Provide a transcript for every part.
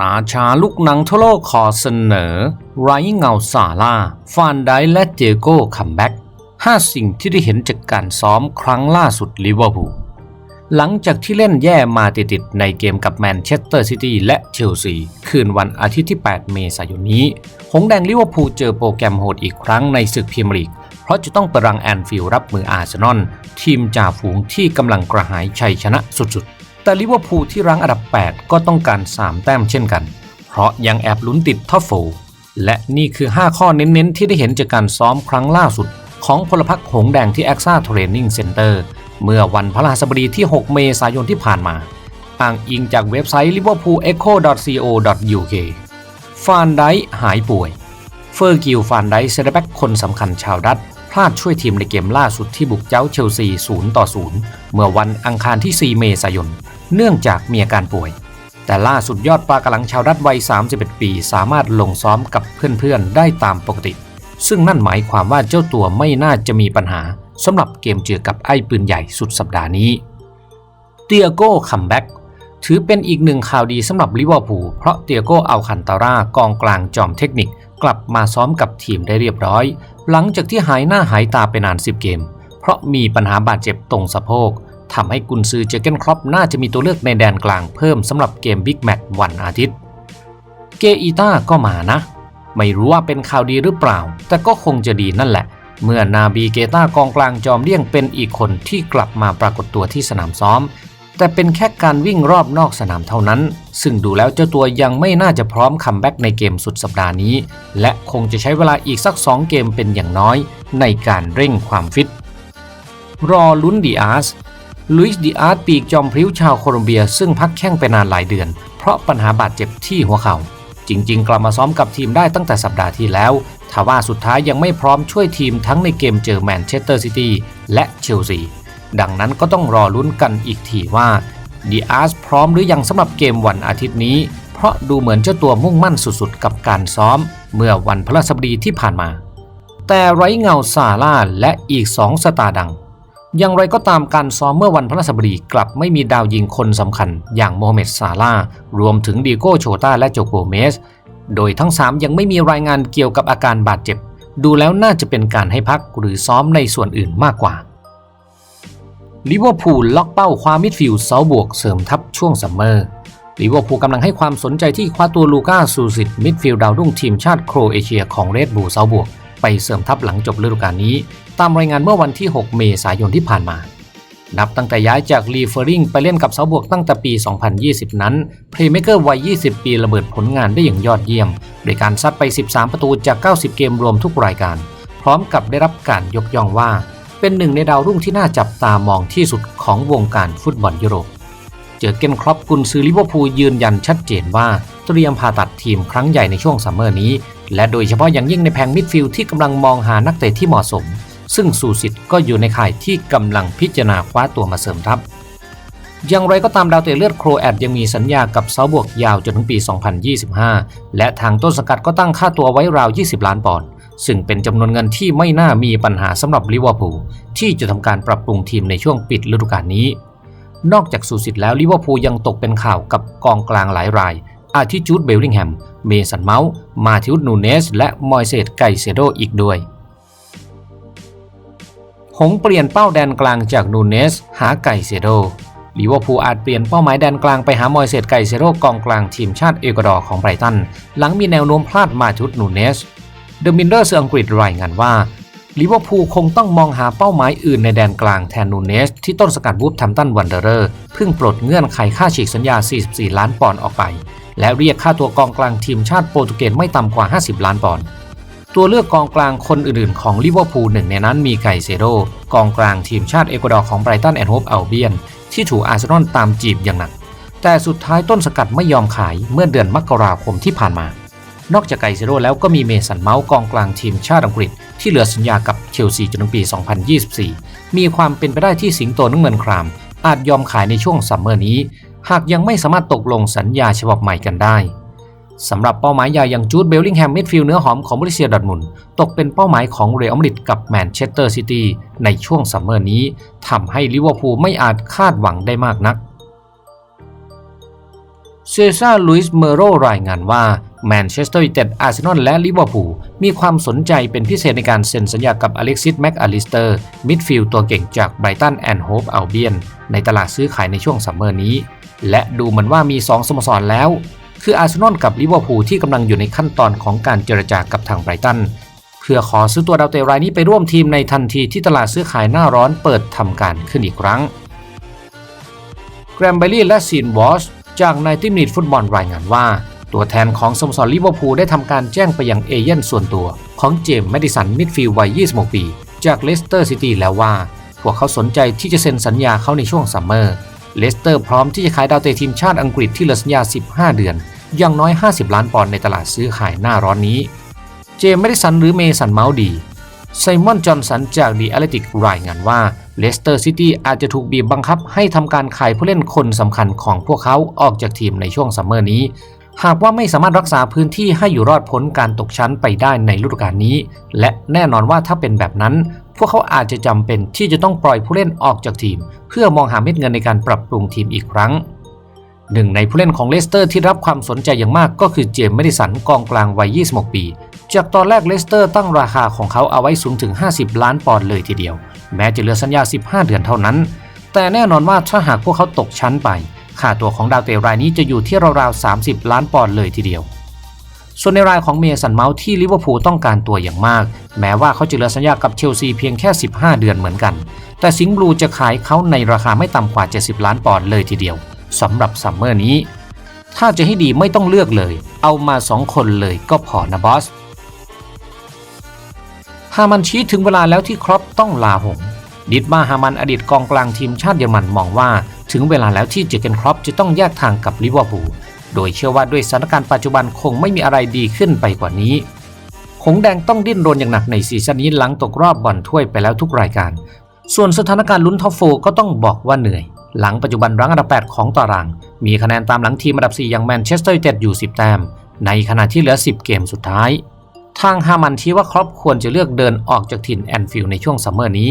ราชาลูกหนังทั่วโลกขอเสนอ ไร้เงาซาร่าฟานไดและเจโก้คัมแบ็ก5สิ่งที่ได้เห็นจากการซ้อมครั้งล่าสุดลิเวอร์พูลหลังจากที่เล่นแย่มาติดๆในเกมกับแมนเชสเตอร์ซิตี้และเชลซี คืนวันอาทิตย์ที่ 8 เมษายนนี้ หงแดงลิเวอร์พูลเจอโปรแกรมโหดอีกครั้งในศึกพรีเมียร์ลีก เพราะจะต้องไปรังแอนฟิลด์รับมืออาร์เซนอลทีมจ่าฝูงที่กำลังกระหายชัยชนะสุดๆ แต่ลิเวอร์พูลที่รั้งอันดับ 8 ก็ต้องการ 3 แต้มเช่นกัน เพราะยังแอบลุ้นติดท็อปโฟและนี่คือ 5 ข้อเน้นๆ ที่ได้เห็นจากการซ้อมครั้งล่าสุด ของพลพรรคหงแดงที่แอคซ่าเทรนนิ่งเซ็นเตอร์เมื่อวันพฤหัสบดีที่ 6 เมษายนที่ผ่านมาอ้างอิงจากเว็บไซต์ liverpoolecho.co.uk ฟานไดหายป่วย เฟอร์กิลฟานไดเซนเตอร์แบ็กคนสำคัญชาวดัตช์ พลาดช่วยทีมในเกมล่าสุดที่บุกเจ้าเชลซี0ต่อ0เมื่อวันอังคารที่ 4 เมษายน เนื่องจากมีอาการป่วย แต่ล่าสุดยอดปลากระลังชาวดัตช์วัย 31 ปี สามารถลงซ้อมกับเพื่อนๆ ได้ตามปกติ ซึ่งนั่นหมายความว่าเจ้าตัวไม่น่าจะมีปัญหาสำหรับเกมเจอกับไอ้ปืนใหญ่สุดสัปดาห์นี้ เตียโก้คัมแบ็ก ถือเป็นอีกหนึ่งข่าวดีสำหรับลิเวอร์พูลเพราะเตียโก้อัลคันตาร่ากองกลางจอมเทคนิค กลับมาซ้อมกับทีมได้เรียบร้อย หลังจากที่หายหน้าหายตาไปนาน 10 เกม เพราะมีปัญหาบาดเจ็บตรงสะโพกทำให้กุนซือเจเกนครอปน่าจะมีตัวเลือกในแดนกลางเพิ่มสำหรับเกมบิ๊กแมตช์วันอาทิตย์ เกอีต้าก็มานะ ไม่รู้ว่าเป็นข่าวดีหรือเปล่า แต่ก็คงจะดีนั่นแหละ เมื่อนาบีเกต้ากองกลางจอมเลี่ยงเป็นอีกคนที่กลับมาปรากฏตัวที่สนามซ้อม แต่เป็นแค่การวิ่งรอบนอกสนามเท่านั้น ซึ่งดูแล้วเจ้าตัวยังไม่น่าจะพร้อมคัมแบ็กในเกมสุดสัปดาห์นี้ และคงจะใช้เวลาอีกสัก 2 เกมเป็นอย่างน้อย ในการเร่งความฟิต รอลุ้นดีอาร์สลุยส์ดีอาร์สปีกจอมพริ้วชาวโคลอมเบีย ซึ่งพักแข้งไปนานหลายเดือน เพราะปัญหาบาดเจ็บที่หัวเขา่า จริง ๆ กลับมาซ้อมกับทีมได้ตั้งแต่สัปดาห์ที่แล้วทว่าสุดท้ายยังไม่พร้อมช่วยทีมทั้งในเกมเจอแมนเชสเตอร์ซิตี้และเชลซี ดังนั้นก็ต้องรอลุ้นกันอีกทีว่าดีอาร์สพร้อมหรือยังสำหรับเกมวันอาทิตย์นี้ เพราะดูเหมือนเจ้าตัวมุ่งมั่นสุดๆ กับการซ้อม เมื่อวันพฤหัสบดีที่ผ่านมา แต่ไร้เงาซาร่าและอีก2สตาร์ดัง อย่างไรก็ตามการซ้อมเมื่อวันพฤหัสบดีกลับไม่มีดาวยิงคนสำคัญ อย่างโมฮัมเหม็ดซาร่ารวมถึงดีโก้โชตาและโจโกเมส โดยทั้ง 3 ยังไม่มีรายงานเกี่ยวกับอาการบาดเจ็บ ดูแล้วน่าจะเป็นการให้พักหรือซ้อมในส่วนอื่นมากกว่า ลิเวอร์พูลล็อกเป้าความมิดฟิลด์เสาบวกเสริมทัพช่วงซัมเมอร์ลิเวอร์พูลกำลังให้ความสนใจที่คว้าตัวลูก้าซูซิตมิดฟิลด์ดาวรุ่งทีมชาติโครเอเชียของเรดบูลเซาบวก ไปเสริมทัพหลังจบฤดูกาลนี้ ตามรายงานเมื่อวันที่ 6 เมษายนที่ผ่านมา นับตั้งแต่ย้ายจากลีเฟอริงไปเล่นกับเซาบวกตั้งแต่ปี 2020 นั้นเพลย์เมเกอร์วัย 20 ปีระเบิดผลงานได้อย่างยอดเยี่ยม โดยการซัดไป 13 ประตูจาก 90 เกมรวมทุกรายการ พร้อมกับได้รับการยกย่องว่า เป็นหนึ่งในดาวรุ่งที่น่าจับตามองที่สุดของวงการฟุตบอลยุโรป เจอเกนครอปกุนซือลิเวอร์พูลยืนยันชัดเจนว่าเตรียมผ่าตัดทีมครั้งใหญ่ในช่วงซัมเมอร์นี้ และโดยเฉพาะอย่างยิ่งในแผงมิดฟิลด์ที่กำลังมองหานักเตะที่เหมาะสม ซึ่งสูสิทธ์ก็อยู่ในข่ายที่กำลังพิจารณาคว้าตัวมาเสริมทัพอย่างไรก็ตามดาวเตะเลือดโครแอดยังมีสัญญากับเซาบวกยาวจนถึงปี 2025 และทางต้นสังกัดก็ตั้งค่าตัวไว้ราว 20 ล้านปอนด์ ซึ่งเป็นจำนวนเงินที่ไม่น่ามีปัญหาสำหรับลิเวอร์พูลที่จะทำการปรับปรุงทีมในช่วงปิดฤดูกาลนี้ นอกจากสูสิทธิ์แล้วลิเวอร์พูลยังตกเป็นข่าวกับกองกลางหลายราย อาทิจูดเบลลิงแฮม เมสันเมาส์ มาธิวนูเนส และมอยเซตไกเซโดอีกด้วย หงเปลี่ยนเป้าแดนกลางจากนูเนส หาไกเซโดลิเวอร์พูลอาจเปลี่ยนเป้าหมายแดนกลางไปหามอยเซตไกเซโดกองกลางทีมชาติเอกวาดอร์ของไบรตัน หลังมีแนวโน้มพลาดมาชุดนูเนส เดอะมินเดอร์สื่ออังกฤษรายงานว่าลิเวอร์พูลคงต้องมองหาเป้าหมายอื่นในแดนกลางแทนนูเนส ที่ต้นสกัดวูฟแทมตันวันเดอร์เพิ่งปลดเงื่อนไขค่าฉีกสัญญา 44 ล้านปอนด์ออกไป และเรียกค่าตัวกองกลางทีมชาติโปรตุเกสไม่ต่ำกว่า 50 ล้านปอนด์ตัวเลือกกองกลางคนอื่นๆ ของลิเวอร์พูลหนึ่งในนั้นมีไกเซโดกองกลางทีมชาติเอกวาดอร์ของไบรตันแอนด์โฮปอัลเบียนที่ถูกอาร์เซนอลตามจีบอย่างหนัก แต่สุดท้ายต้นสกัดไม่ยอมขายเมื่อเดือนมกราคมที่ผ่านมา นอกจากไกเซโดแล้วก็มีเมสันเมาส์กองกลางทีมชาติอังกฤษ ที่เหลือสัญญากับเชลซีจนถึงปี 2024 มีความเป็นไปได้ที่สิงโตน้ำเงินคราม อาจยอมขายในช่วงซัมเมอร์นี้ หากยังไม่สามารถตกลงสัญญาฉบับใหม่กันได้สำหรับเป้าหมายใหญ่อย่างจูดเบลลิงแฮมมิดฟิลด์เนื้อหอมของบริเซียดอทมุนตกเป็นเป้าหมายของเรอัลมาดริดกับแมนเชสเตอร์ซิตี้ในช่วงซัมเมอร์นี้ทำให้ลิเวอร์พูลไม่อาจคาดหวังได้มากนักเซซ่าลุยส์เมโรรายงานว่า แมนเชสเตอร์ยูไนเต็ดอาร์เซนอลและลิเวอร์พูลมีความสนใจเป็นพิเศษในการเซ็นสัญญากับอเล็กซิสแม็กอลิสเตอร์มิดฟิลด์ตัวเก่งจากไบรตันแอนด์โฮปอัลเบียนในตลาดซื้อขายในช่วงซัมเมอร์นี้ และดูเหมือนว่ามี 2สโมสรแล้ว คืออาร์เซนอลกับลิเวอร์พูลที่กำลังอยู่ในขั้นตอนของการเจรจากับทางไบรตันเพื่อขอซื้อตัวดาวเตะรายนี้ไปร่วมทีมในทันทีที่ตลาดซื้อขายหน้าร้อนเปิดทำการขึ้นอีกครั้งแกรมเบลลี่และซีนวอชจากนายติมินิฟุตบอลรายงานว่า ตัวแทนของสโมสรลิเวอร์พูลได้ทำการแจ้งไปยังเอเย่นส่วนตัว ของเจมส์แมดิสันมิดฟิลด์วัย 26 ปี จากเลสเตอร์ซิตี้แล้วว่า พวกเขาสนใจที่จะเซ็นสัญญาเขาในช่วงซัมเมอร์เลสเตอร์พร้อมที่จะขายดาวเตะทีมชาติอังกฤษที่เหลือสัญญา 15 เดือน อย่างน้อย 50 ล้านปอนด์ในตลาดซื้อขายหน้าร้อนนี้ เจมส์แมดิสันหรือเมสันเมาส์ดีไซมอนจอห์นสันจากดีแอตเลติกรายงานว่าเลสเตอร์ซิตี้อาจจะถูกบีบบังคับให้ทำการขายผู้เล่นคนสำคัญของพวกเขาออกจากทีมในช่วงซัมเมอร์นี้ หากว่าไม่สามารถรักษาพื้นที่ให้อยู่รอดพ้นการตกชั้นไปได้ในฤดูกาลนี้ และแน่นอนว่าถ้าเป็นแบบนั้น พวกเขาอาจจะจำเป็นที่จะต้องปล่อยผู้เล่นออกจากทีม เพื่อมองหาเม็ดเงินในการปรับปรุงทีมอีกครั้งหนึ่งในผู้เล่นของเลสเตอร์ที่รับความสนใจอย่างมากก็คือเจมส์แมดิสันกองกลางวัย 26 ปี จากตอนแรกเลสเตอร์ตั้งราคาของเขาเอาไว้สูงถึง 50 ล้านปอนด์เลยทีเดียว แม้จะเหลือสัญญา 15 เดือนเท่านั้น แต่แน่นอนว่าถ้าหากพวกเขาตกชั้นไป ค่าตัวของดาวเตะรายนี้จะอยู่ที่ราวๆ 30 ล้านปอนด์เลยทีเดียว ส่วนในรายของเมสันเมาส์ที่ลิเวอร์พูลต้องการตัวอย่างมาก แม้ว่าเขาจะเหลือสัญญากับเชลซีเพียงแค่ 15 เดือนเหมือนกัน แต่สิงห์บลูจะขายเขาในราคาไม่ต่ำกว่า 70 ล้านปอนด์เลยทีเดียวสำหรับซัมเมอร์นี้ ถ้าจะให้ดีไม่ต้องเลือกเลย เอามา 2 คนเลยก็พอนะบอสฮามันชี้ถึงเวลาแล้วที่ครอปต้องลาหงดิดมาฮามันอดีตกองกลางทีมชาติเยอรมันมองว่า ถึงเวลาแล้วที่เจเกนครอปจะต้องแยกทางกับลิเวอร์พูลโดยเชื่อว่าด้วยสถานการณ์ปัจจุบันคงไม่มีอะไรดีขึ้นไปกว่านี้หงแดงต้องดิ้นรนอย่างหนักในซีซั่นนี้หลังตกรอบบอลถ้วยไปแล้วทุกรายการ ส่วนสถานการณ์ลุ้นท็อปโฟก็ต้องบอกว่าเหนื่อย หลังปัจจุบันรั้งอันดับ 8 ของตาราง มีคะแนนตามหลังทีมอันดับ 4 อย่างแมนเชสเตอร์ยูไนเต็ดอยู่ 10 แต้ม ในขณะที่เหลือ 10 เกมสุดท้าย ทางฮามันชี้ว่าครอปควรจะเลือกเดินออกจากถิ่นแอนฟิลด์ในช่วงซัมเมอร์นี้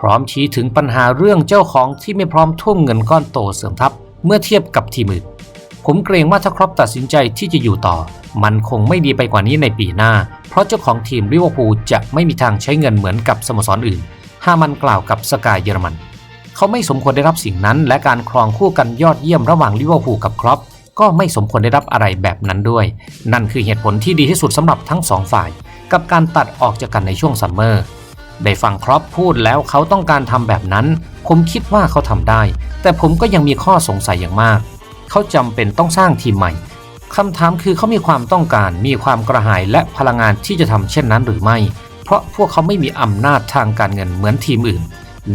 พร้อมชี้ถึงปัญหาเรื่องเจ้าของที่ไม่พร้อมทุ่มเงินก้อนโตเสริมทัพเมื่อเทียบกับทีมอื่นผมเกรงว่าถ้าครอปตัดสินใจที่จะอยู่ต่อ มันคงไม่ดีไปกว่านี้ในปีหน้า เพราะเจ้าของทีมลิเวอร์พูลจะไม่มีทางใช้เงินเหมือนกับสโมสรอื่นฮามันกล่าวกับสกายเยอรมัน เขาไม่สมควรได้รับสิ่งนั้น และการครองคู่กันยอดเยี่ยมระหว่างลิเวอร์พูลกับครอปก็ไม่สมควรได้รับอะไรแบบนั้นด้วย นั่นคือเหตุผลที่ดีที่สุดสำหรับทั้งสองฝ่าย กับการตัดออกจากกันในช่วงซัมเมอร์ ได้ฟังครอปพูดแล้วเขาต้องการทำแบบนั้น ผมคิดว่าเขาทำได้ แต่ผมก็ยังมีข้อสงสัยอย่างมาก เขาจำเป็นต้องสร้างทีมใหม่คำถามคือเขามีความต้องการมีความกระหายและพลังงานที่จะทำเช่นนั้นหรือไม่ เพราะพวกเขาไม่มีอำนาจทางการเงินเหมือนทีมอื่น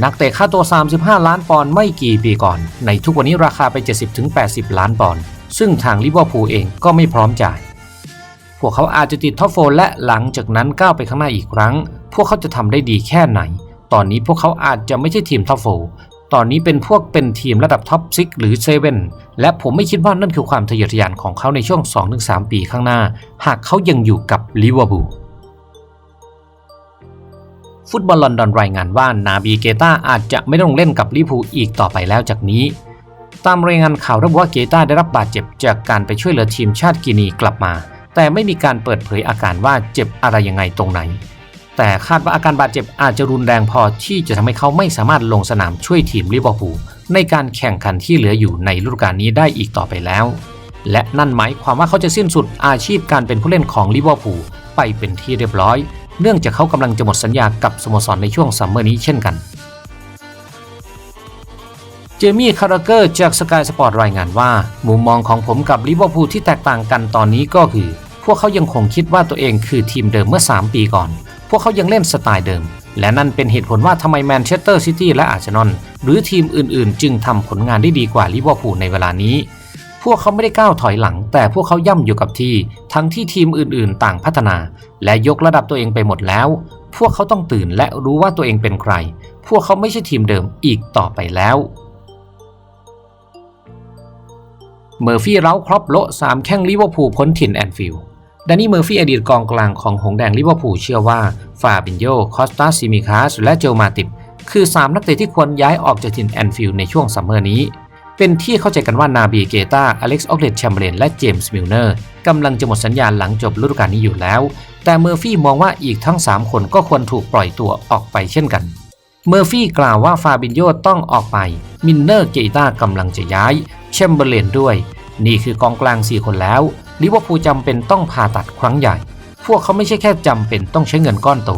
นักเตะค่าตัว 35 ล้านปอนด์ไม่กี่ปีก่อน ในทุกวันนี้ราคาไป 70-80 ล้านปอนด์ซึ่งทางลิเวอร์พูลเองก็ไม่พร้อมจ่าย พวกเขาอาจจะติดท็อปโฟและหลังจากนั้นก้าวไปข้างหน้าอีกครั้ง พวกเขาจะทำได้ดีแค่ไหน ตอนนี้พวกเขาอาจจะไม่ใช่ทีมท็อปโฟตอนนี้เป็นพวกเป็นทีมระดับท็อปซิกหรือเซเว่นและผมไม่คิดว่านั่นคือความทะเยอทะยานของเขาในช่วง 2-3 ปีข้างหน้า หากเขายังอยู่กับลิเวอร์พูลฟุตบอลลอนดอนรายงานว่านาบีเกตาอาจจะไม่ต้องเล่นกับลิเวอร์พูลอีกต่อไปแล้วจากนี้ ตามรายงานข่าวระบุว่าเกตาได้รับบาดเจ็บจากการไปช่วยเหลือทีมชาติกินีกลับมา แต่ไม่มีการเปิดเผยอาการว่าเจ็บอะไรยังไงตรงไหน แต่คาดว่าอาการบาดเจ็บอาจจะรุนแรงพอที่จะทำให้เขาไม่สามารถลงสนามช่วยทีมลิเวอร์พูลในการแข่งขันที่เหลืออยู่ในฤดูกาลนี้ได้อีกต่อไปแล้ว และนั่นหมายความว่าเขาจะสิ้นสุดอาชีพการเป็นผู้เล่นของลิเวอร์พูลไปเป็นที่เรียบร้อย เนื่องจากเขากำลังจะหมดสัญญากับสโมสรในช่วงซัมเมอร์นี้เช่นกัน เจมี่คาราเกอร์จากสกายสปอร์ตรายงานว่า มุมมองของผมกับลิเวอร์พูลที่แตกต่างกันตอนนี้ก็คือ พวกเขายังคงคิดว่าตัวเองคือทีมเดิมเมื่อ 3 ปีก่อน พวกเขายังเล่นสไตล์เดิม และนั่นเป็นเหตุผลว่าทำไมแมนเชสเตอร์ซิตี้และอาร์เซนอลหรือทีมอื่นๆ จึงทำผลงานได้ดีกว่าลิเวอร์พูลในเวลานี้ พวกเขาไม่ได้ก้าวถอยหลัง แต่พวกเขาย่ำอยู่กับที่ ทั้งที่ทีมอื่นๆ ต่างพัฒนา และยกระดับตัวเองไปหมดแล้ว พวกเขาต้องตื่นและรู้ว่าตัวเองเป็นใคร พวกเขาไม่ใช่ทีมเดิมอีกต่อไปแล้วเมอร์ฟี่เร้าครอปโละสามแข้งลิเวอร์พูลพ้นถิ่นแอนฟิลด์ ดานนี่เมอร์ฟี่อดีตกองกลางของหงแดงลิเวอร์พูลเชื่อว่าฟาบินโย คอสตาซิมิคาส และเจลมาติบคือ 3 นักเตะที่ควรย้ายออกจากถิ่นแอนฟิลด์ในช่วงซัมเมอร์นี้ เป็นที่เข้าใจกันว่านาบีเกตาอเล็กซ์ออกเลดแชมเบรนและเจมส์มิลเนอร์กำลังจะหมดสัญญาณหลังจบฤดูกาลนี้อยู่แล้ว แต่เมอร์ฟี่มองว่าอีกทั้ง 3 คนก็ควรถูกปล่อยตัวออกไปเช่นกัน เมอร์ฟี่กล่าวว่าฟาบินโยต้องออกไป มินเนอร์เกตากำลังจะย้ายแชมเบรนด้วย นี่คือกองกลาง 4 คนแล้ว ลิเวอร์พูลจำเป็นต้องผ่าตัดครั้งใหญ่ พวกเขาไม่ใช่แค่จำเป็นต้องใช้เงินก้อนโต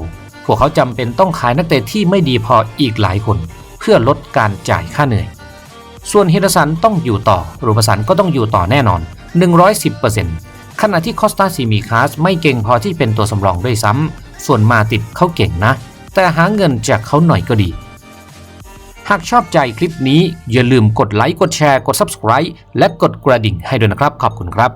พวกเขาจำเป็นต้องขายนักเตะที่ไม่ดีพออีกหลายคน เพื่อลดการจ่ายค่าเหนื่อย ส่วนฮเดอร์สันต้องอยู่ต่อรูปสันก็ต้องอยู่ต่อแน่นอน 110%ขณะที่คอสตาซีมีคาสไม่เก่งพอที่เป็นตัวสำรองด้วยซ้ำส่วนมาติดเขาเก่งนะ แต่หาเงินจากเขาหน่อยก็ดีหากชอบใจคลิปนี้อย่าลืมกดไลค์ กดแชร์ กด Subscribe และกดกระดิ่งให้ด้วยนะครับ ขอบคุณครับ